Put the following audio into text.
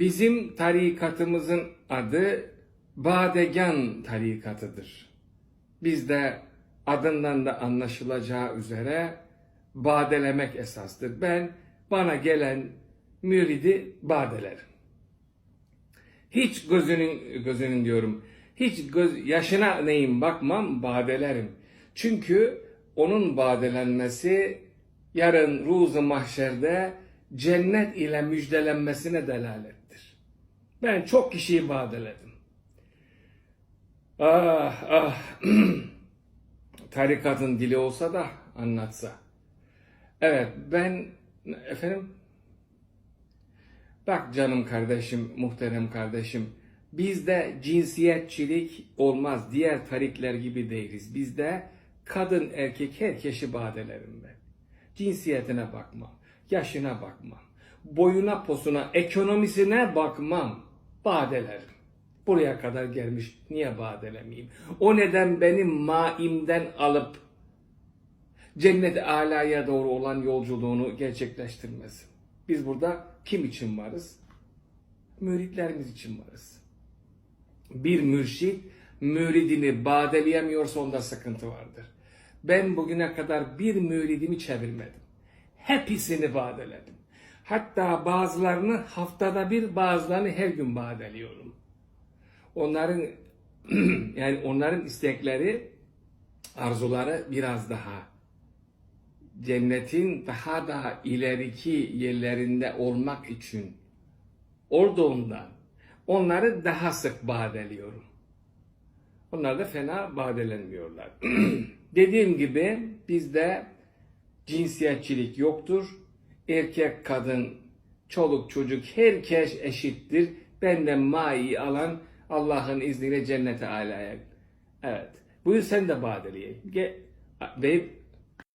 Bizim tarikatımızın adı Badegan tarikatıdır. Biz de adından da anlaşılacağı üzere badelemek esastır. Ben bana gelen müridi badelerim. Hiç gözünün gözünün diyorum. Hiç göz yaşına neyim bakmam badelerim. Çünkü onun badelenmesi yarın ruzu mahşerde cennet ile müjdelenmesine delalettir. Ben çok kişiyi badeledim. Ah ah tarikatın dili olsa da anlatsa. Evet ben efendim Bak canım kardeşim, muhterem kardeşim, bizde cinsiyetçilik olmaz. Diğer tarikler gibi değiliz. Bizde kadın erkek herkesi badelerim ben. Cinsiyetine bakmam, yaşına bakmam, boyuna posuna, ekonomisine bakmam. Badelerim. Buraya kadar gelmiş, niye badelemeyeyim? O neden benim maimden alıp cennet alaya doğru olan yolculuğunu gerçekleştirmesin. Biz burada kim için varız? Müritlerimiz için varız. Bir mürşit müridini badeleyemiyorsa onda sıkıntı vardır. Ben bugüne kadar bir müridimi çevirmedim. Hepsini badeledim. Hatta bazılarını haftada bir bazılarını her gün badeliyorum. Onların yani onların istekleri arzuları biraz daha cennetin daha da ileriki yerlerinde olmak için olduğundan onları daha sık badeliyorum. Onlar da fena badelenmiyorlar. Dediğim gibi bizde cinsiyetçilik yoktur. Erkek, kadın, çoluk, çocuk herkes eşittir. Benden mai alan Allah'ın izniyle cennete alaya. Evet. Buyur sen de badeliye. Ge- Ve